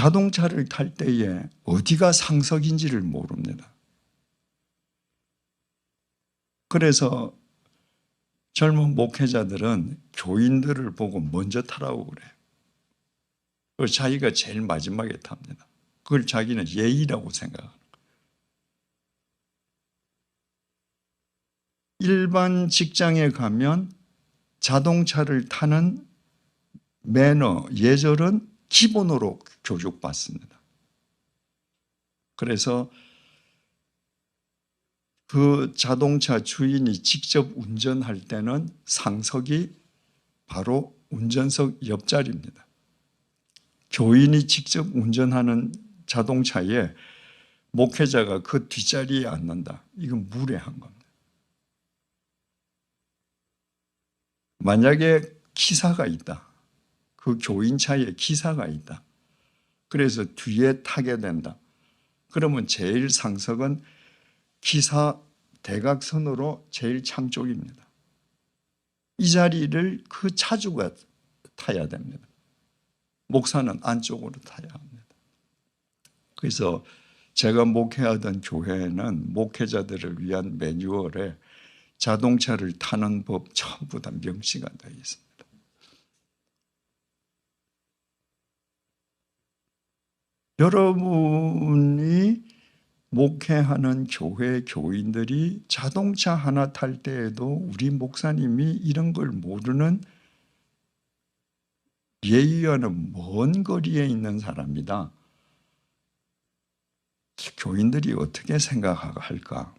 자동차를 탈 때에 어디가 상석인지를 모릅니다. 그래서 젊은 목회자들은 교인들을 보고 먼저 타라고 그래. 그 자기가 제일 마지막에 탑니다. 그걸 자기는 예의라고 생각합니다. 일반 직장에 가면 자동차를 타는 매너, 예절은 기본으로 교육받습니다. 그래서 그 자동차 주인이 직접 운전할 때는 상석이 바로 운전석 옆자리입니다. 교인이 직접 운전하는 자동차에 목회자가 그 뒷자리에 앉는다. 이건 무례한 겁니다. 만약에 기사가 있다. 그 교인차에 기사가 있다. 그래서 뒤에 타게 된다. 그러면 제일 상석은 기사 대각선으로 제일 창 쪽입니다. 이 자리를 그 차주가 타야 됩니다. 목사는 안쪽으로 타야 합니다. 그래서 제가 목회하던 교회에는 목회자들을 위한 매뉴얼에 자동차를 타는 법 전부 다 명시가 되어 있습니다. 여러분이 목회하는 교회 교인들이 자동차 하나 탈 때에도 우리 목사님이 이런 걸 모르는 예의와는 먼 거리에 있는 사람이다. 교인들이 어떻게 생각할까?